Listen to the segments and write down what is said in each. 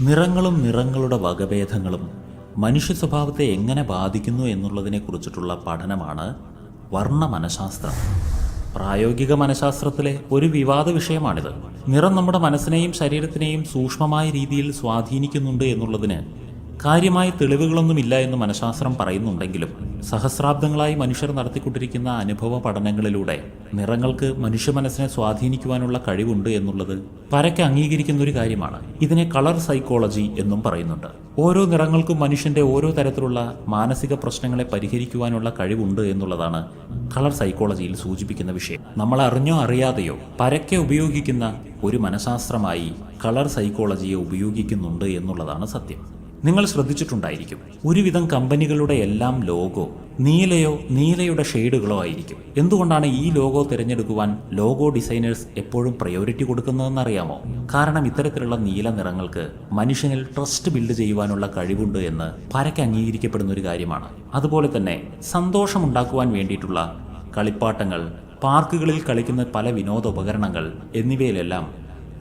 നിറങ്ങളും നിറങ്ങളുടെ വകഭേദങ്ങളും മനുഷ്യ സ്വഭാവത്തെ എങ്ങനെ ബാധിക്കുന്നു എന്നുള്ളതിനെക്കുറിച്ചിട്ടുള്ള പഠനമാണ് വർണ മനഃശാസ്ത്രം പ്രായോഗിക മനഃശാസ്ത്രത്തിലെ ഒരു വിവാദ വിഷയമാണിത്. നിറം നമ്മുടെ മനസ്സിനെയും ശരീരത്തിനെയും സൂക്ഷ്മമായ രീതിയിൽ സ്വാധീനിക്കുന്നുണ്ട് എന്നുള്ളതിന് കാര്യമായ തെളിവുകളൊന്നുമില്ല എന്ന് മനഃശാസ്ത്രം പറയുന്നുണ്ടെങ്കിലും സഹസ്രാബ്ദങ്ങളായി മനുഷ്യർ നടത്തിക്കൊണ്ടിരിക്കുന്ന അനുഭവ പഠനങ്ങളിലൂടെ നിറങ്ങൾക്ക് മനുഷ്യ മനസ്സിനെ സ്വാധീനിക്കുവാനുള്ള കഴിവുണ്ട് എന്നുള്ളത് പരക്കെ അംഗീകരിക്കുന്ന ഒരു കാര്യമാണ്. ഇതിനെ കളർ സൈക്കോളജി എന്നും പറയുന്നുണ്ട്. ഓരോ നിറങ്ങൾക്കും മനുഷ്യന്റെ ഓരോ തരത്തിലുള്ള മാനസിക പ്രശ്നങ്ങളെ പരിഹരിക്കുവാനുള്ള കഴിവുണ്ട് എന്നുള്ളതാണ് കളർ സൈക്കോളജിയിൽ സൂചിപ്പിക്കുന്ന വിഷയം. നമ്മൾ അറിഞ്ഞോ അറിയാതെയോ പരക്കെ ഉപയോഗിക്കുന്ന ഒരു മനഃശാസ്ത്രമായി കളർ സൈക്കോളജിയെ ഉപയോഗിക്കുന്നുണ്ട് എന്നുള്ളതാണ് സത്യം. നിങ്ങൾ ശ്രദ്ധിച്ചിട്ടുണ്ടായിരിക്കും. ഒരുവിധം കമ്പനികളുടെ എല്ലാം ലോഗോ നീലയോ നീലയുടെ ഷെയ്ഡുകളോ ആയിരിക്കും. എന്തുകൊണ്ടാണ് ഈ ലോഗോ തിരഞ്ഞെടുക്കുവാൻ ലോഗോ ഡിസൈനേഴ്സ് എപ്പോഴും പ്രയോറിറ്റി കൊടുക്കുന്നതെന്ന് അറിയാമോ കാരണം ഇത്തരത്തിലുള്ള നീല നിറങ്ങൾക്ക് മനുഷ്യനിൽ ട്രസ്റ്റ് ബിൽഡ് ചെയ്യുവാനുള്ള കഴിവുണ്ട് എന്ന് പരക്കെ അംഗീകരിക്കപ്പെടുന്ന ഒരു കാര്യമാണ്. അതുപോലെ തന്നെ സന്തോഷമുണ്ടാക്കുവാൻ വേണ്ടിയിട്ടുള്ള കളിപ്പാട്ടങ്ങൾ പാർക്കുകളിൽ കളിക്കുന്ന പല വിനോദോപകരണങ്ങൾ എന്നിവയിലെല്ലാം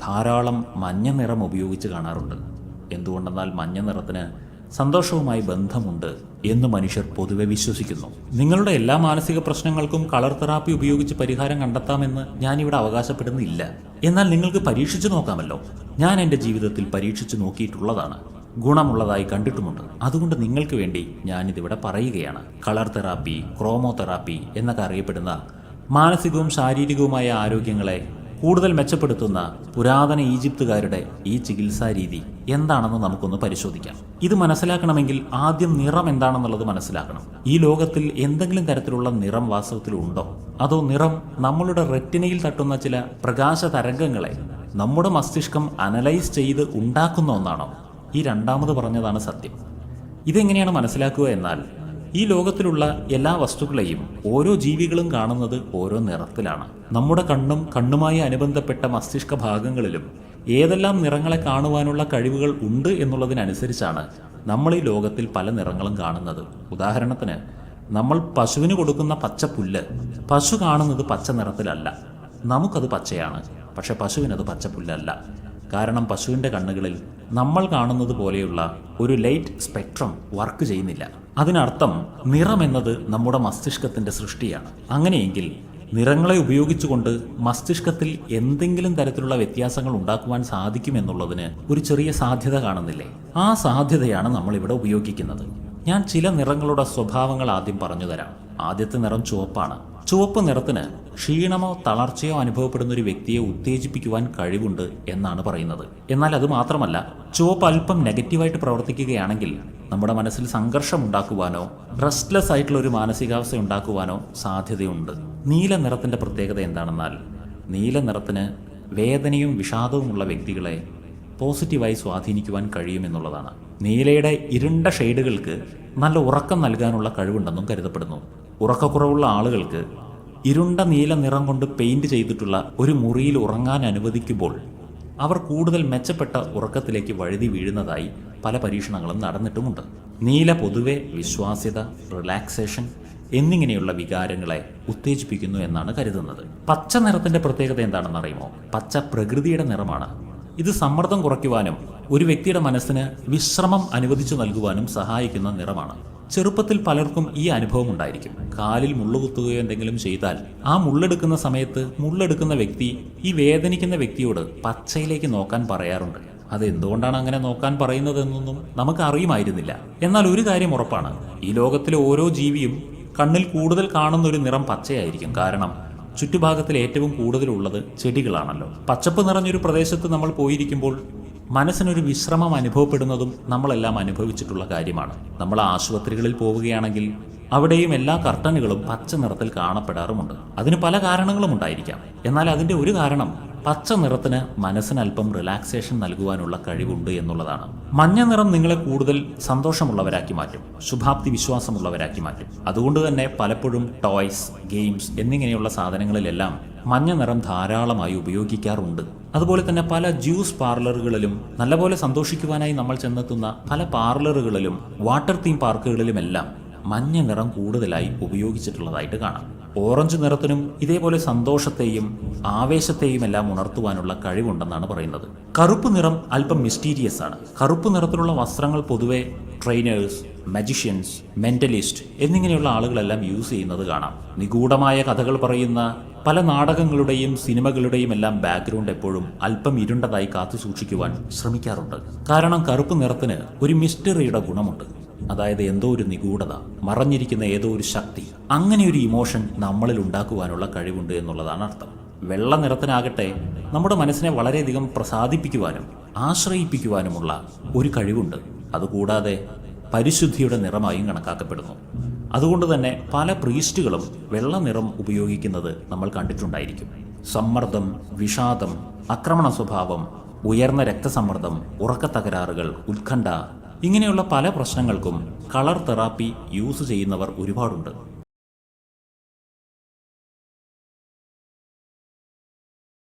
ധാരാളം മഞ്ഞ നിറം ഉപയോഗിച്ച് കാണാറുണ്ട്. എന്തുകൊണ്ടെന്നാൽ മഞ്ഞ നിറത്തിന് സന്തോഷവുമായി ബന്ധമുണ്ട് എന്ന് മനുഷ്യർ പൊതുവെ വിശ്വസിക്കുന്നു. നിങ്ങളുടെ എല്ലാ മാനസിക പ്രശ്നങ്ങൾക്കും കളർ തെറാപ്പി ഉപയോഗിച്ച് പരിഹാരം കണ്ടെത്താമെന്ന് ഞാനിവിടെ അവകാശപ്പെടുന്നില്ല. എന്നാൽ നിങ്ങൾക്ക് പരീക്ഷിച്ചു നോക്കാമല്ലോ. ഞാൻ എന്റെ ജീവിതത്തിൽ പരീക്ഷിച്ചു നോക്കിയിട്ടുള്ളതാണ്. ഗുണമുള്ളതായി കണ്ടിട്ടുമുണ്ട്. അതുകൊണ്ട് നിങ്ങൾക്ക് വേണ്ടി ഞാനിതിവിടെ പറയുകയാണ്. കളർ തെറാപ്പി ക്രോമോ തെറാപ്പി എന്നൊക്കെ അറിയപ്പെടുന്ന മാനസികവും ശാരീരികവുമായ ആരോഗ്യങ്ങളെ കൂടുതൽ മെച്ചപ്പെടുത്തുന്ന പുരാതന ഈജിപ്തുകാരുടെ ഈ ചികിത്സാ രീതി എന്താണെന്ന് നമുക്കൊന്ന് പരിശോധിക്കാം. ഇത് മനസ്സിലാക്കണമെങ്കിൽ ആദ്യം നിറം എന്താണെന്നുള്ളത് മനസ്സിലാക്കണം. ഈ ലോകത്തിൽ എന്തെങ്കിലും തരത്തിലുള്ള നിറം വാസ്തവത്തിൽ ഉണ്ടോ അതോ നിറം നമ്മളുടെ റെറ്റിനയിൽ തട്ടുന്ന ചില പ്രകാശ തരംഗങ്ങളെ നമ്മുടെ മസ്തിഷ്കം അനലൈസ് ചെയ്ത് ഉണ്ടാക്കുന്ന ഒന്നാണോ? ഈ രണ്ടാമത് പറഞ്ഞതാണ് സത്യം. ഇതെങ്ങനെയാണ് മനസ്സിലാക്കുക എന്നാൽ ഈ ലോകത്തിലുള്ള എല്ലാ വസ്തുക്കളെയും ഓരോ ജീവികളും കാണുന്നത് ഓരോ നിറത്തിലാണ്. നമ്മുടെ കണ്ണും കണ്ണുമായി അനുബന്ധപ്പെട്ട മസ്തിഷ്ക ഭാഗങ്ങളിലും ഏതെല്ലാം നിറങ്ങളെ കാണുവാനുള്ള കഴിവുകൾ ഉണ്ട് എന്നുള്ളതിനനുസരിച്ചാണ് നമ്മൾ ഈ ലോകത്തിൽ പല നിറങ്ങളും കാണുന്നത്. ഉദാഹരണത്തിന് നമ്മൾ പശുവിന് കൊടുക്കുന്ന പച്ച പുല്ല് പശു കാണുന്നത് പച്ച നിറത്തിലല്ല. നമുക്കത് പച്ചയാണ് പക്ഷെ പശുവിനത് പച്ച പുല്ലല്ല. കാരണം പശുവിന്റെ കണ്ണുകളിൽ നമ്മൾ കാണുന്നത് പോലെയുള്ള ഒരു ലൈറ്റ് സ്പെക്ട്രം വർക്ക് ചെയ്യുന്നില്ല. അതിനർത്ഥം നിറമെന്നത് നമ്മുടെ മസ്തിഷ്കത്തിന്റെ സൃഷ്ടിയാണ്. അങ്ങനെയെങ്കിൽ നിറങ്ങളെ ഉപയോഗിച്ചുകൊണ്ട് മസ്തിഷ്കത്തിൽ എന്തെങ്കിലും തരത്തിലുള്ള വ്യത്യാസങ്ങൾ ഉണ്ടാക്കുവാൻ സാധിക്കുമെന്നുള്ളതിന് ഒരു ചെറിയ സാധ്യത കാണുന്നില്ലേ? ആ സാധ്യതയാണ് നമ്മളിവിടെ ഉപയോഗിക്കുന്നത്. ഞാൻ ചില നിറങ്ങളുടെ സ്വഭാവങ്ങൾ ആദ്യം പറഞ്ഞു തരാം. ആദ്യത്തെ നിറം ചുവപ്പാണ്. ചുവപ്പ് നിറത്തിന് ക്ഷീണമോ തളർച്ചയോ അനുഭവപ്പെടുന്ന ഒരു വ്യക്തിയെ ഉത്തേജിപ്പിക്കുവാൻ കഴിവുണ്ട് എന്നാണ് പറയുന്നത്. എന്നാൽ അത് മാത്രമല്ല ചുവപ്പ് അല്പം നെഗറ്റീവായിട്ട് പ്രവർത്തിക്കുകയാണെങ്കിൽ നമ്മുടെ മനസ്സിൽ സംഘർഷം ഉണ്ടാക്കുവാനോ റെസ്റ്റ്ലെസ് ആയിട്ടുള്ള ഒരു മാനസികാവസ്ഥ ഉണ്ടാക്കുവാനോ സാധ്യതയുണ്ട്. നീല നിറത്തിന്റെ പ്രത്യേകത എന്താണെന്നാൽ നീല നിറത്തിന് വേദനയും വിഷാദവുമുള്ള വ്യക്തികളെ പോസിറ്റീവായി സ്വാധീനിക്കുവാൻ കഴിയുമെന്നുള്ളതാണ് നീലയുടെ ഇരുണ്ട ഷെയ്ഡുകൾക്ക് നല്ല ഉറക്കം നൽകാനുള്ള കഴിവുണ്ടെന്നും കരുതപ്പെടുന്നു. ഉറക്കക്കുറവുള്ള ആളുകൾക്ക് ഇരുണ്ട നീല നിറം കൊണ്ട് പെയിന്റ് ചെയ്തിട്ടുള്ള ഒരു മുറിയിൽ ഉറങ്ങാൻ അനുവദിക്കുമ്പോൾ അവർ കൂടുതൽ മെച്ചപ്പെട്ട ഉറക്കത്തിലേക്ക് വഴുതി വീഴുന്നതായി പല പരീക്ഷണങ്ങളും നടന്നിട്ടുമുണ്ട്. നീല പൊതുവെ വിശ്വാസ്യത റിലാക്സേഷൻ എന്നിങ്ങനെയുള്ള വികാരങ്ങളെ ഉത്തേജിപ്പിക്കുന്നു എന്നാണ് കരുതുന്നത്. പച്ച നിറത്തിന്റെ പ്രത്യേകത എന്താണെന്ന് അറിയുമോ? പച്ച പ്രകൃതിയുടെ നിറമാണ്. ഇത് സമ്മർദ്ദം കുറയ്ക്കുവാനും ഒരു വ്യക്തിയുടെ മനസ്സിന് വിശ്രമം അനുവദിച്ചു നൽകുവാനും സഹായിക്കുന്ന നിറമാണ്. ചെറുപ്പത്തിൽ പലർക്കും ഈ അനുഭവം ഉണ്ടായിരിക്കും. കാലിൽ മുള്ളുകുത്തുകയോ എന്തെങ്കിലും ചെയ്താൽ ആ മുള്ളെടുക്കുന്ന സമയത്ത് മുള്ളെടുക്കുന്ന വ്യക്തി ഈ വേദനിക്കുന്ന വ്യക്തിയോട് പച്ചയിലേക്ക് നോക്കാൻ പറയാറുണ്ട്. അത് എന്തുകൊണ്ടാണ് അങ്ങനെ നോക്കാൻ പറയുന്നതെന്നൊന്നും നമുക്ക് അറിയുമായിരുന്നില്ല. എന്നാൽ ഒരു കാര്യം ഉറപ്പാണ്. ഈ ലോകത്തിലെ ഓരോ ജീവിയും കണ്ണിൽ കൂടുതൽ കാണുന്ന ഒരു നിറം പച്ചയായിരിക്കും. കാരണം ചുറ്റുഭാഗത്തിൽ ഏറ്റവും കൂടുതലുള്ളത് ചെടികളാണല്ലോ. പച്ചപ്പ് നിറഞ്ഞൊരു പ്രദേശത്ത് നമ്മൾ പോയിരിക്കുമ്പോൾ മനസ്സിനൊരു വിശ്രമം അനുഭവപ്പെടുന്നതും നമ്മളെല്ലാം അനുഭവിച്ചിട്ടുള്ള കാര്യമാണ്. നമ്മൾ ആശുപത്രികളിൽ പോവുകയാണെങ്കിൽ അവിടെയും എല്ലാ കർട്ടനുകളും പച്ച നിറത്തിൽ കാണപ്പെടാറുമുണ്ട്. അതിന് പല കാരണങ്ങളും ഉണ്ടായിരിക്കാം. എന്നാൽ അതിന്റെ ഒരു കാരണം പച്ച നിറത്തിന് മനസ്സിന് അല്പം റിലാക്സേഷൻ നൽകുവാനുള്ള കഴിവുണ്ട് എന്നുള്ളതാണ്. മഞ്ഞ നിറം നിങ്ങളെ കൂടുതൽ സന്തോഷമുള്ളവരാക്കി മാറ്റും. ശുഭാപ്തി വിശ്വാസമുള്ളവരാക്കി മാറ്റും. അതുകൊണ്ട് തന്നെ പലപ്പോഴും ടോയ്സ് ഗെയിംസ് എന്നിങ്ങനെയുള്ള സാധനങ്ങളിലെല്ലാം മഞ്ഞ നിറം ധാരാളമായി ഉപയോഗിക്കാറുണ്ട്. അതുപോലെ തന്നെ പല ജ്യൂസ് പാർലറുകളിലും നല്ലപോലെ സന്തോഷിക്കുവാനായി നമ്മൾ ചെന്നെത്തുന്ന പല പാർലറുകളിലും വാട്ടർ തീം പാർക്കുകളിലുമെല്ലാം മഞ്ഞ നിറം കൂടുതലായി ഉപയോഗിച്ചിട്ടുള്ളതായിട്ട് കാണാം. ഓറഞ്ച് നിറത്തിനും ഇതേപോലെ സന്തോഷത്തെയും ആവേശത്തെയും എല്ലാം ഉണർത്തുവാനുള്ള കഴിവുണ്ടെന്നാണ് പറയുന്നത്. കറുപ്പ് നിറം അല്പം മിസ്റ്റീരിയസ് ആണ്. കറുപ്പ് നിറത്തിലുള്ള വസ്ത്രങ്ങൾ പൊതുവെ ട്രെയിനേഴ്സ് മജിഷ്യൻസ് മെന്റലിസ്റ്റ് എന്നിങ്ങനെയുള്ള ആളുകളെല്ലാം യൂസ് ചെയ്യുന്നത് കാണാം. നിഗൂഢമായ കഥകൾ പറയുന്ന പല നാടകങ്ങളുടെയും സിനിമകളുടെയും എല്ലാം ബാക്ക്ഗ്രൗണ്ട് എപ്പോഴും അല്പം ഇരുണ്ടതായി കാത്തു സൂക്ഷിക്കുവാൻ ശ്രമിക്കാറുണ്ട്. കാരണം കറുപ്പ് നിറത്തിന് ഒരു മിസ്റ്ററിയുടെ ഗുണമുണ്ട്. അതായത് എന്തോ ഒരു നിഗൂഢത മറഞ്ഞിരിക്കുന്ന ഏതോ ഒരു ശക്തി അങ്ങനെ ഒരു ഇമോഷൻ നമ്മളിൽ ഉണ്ടാക്കുവാനുള്ള കഴിവുണ്ട് എന്നുള്ളതാണ് അർത്ഥം. വെള്ള നിറത്തിനാകട്ടെ നമ്മുടെ മനസ്സിനെ വളരെയധികം പ്രസാദിപ്പിക്കുവാനും ആശ്രയിപ്പിക്കുവാനുമുള്ള ഒരു കഴിവുണ്ട്. അതുകൂടാതെ പരിശുദ്ധിയുടെ നിറമായും കണക്കാക്കപ്പെടുന്നു. അതുകൊണ്ട് തന്നെ പല പ്രീസ്റ്റുകളും വെള്ള നിറം ഉപയോഗിക്കുന്നത് നമ്മൾ കണ്ടിട്ടുണ്ടായിരിക്കും. സമ്മർദ്ദം വിഷാദം ആക്രമണ സ്വഭാവം ഉയർന്ന രക്തസമ്മർദ്ദം ഉറക്കത്തകരാറുകൾ ഉത്കണ്ഠ ഇങ്ങനെയുള്ള പല പ്രശ്നങ്ങൾക്കും കളർ തെറാപ്പി യൂസ് ചെയ്യുന്നവർ ഒരുപാടുണ്ട്.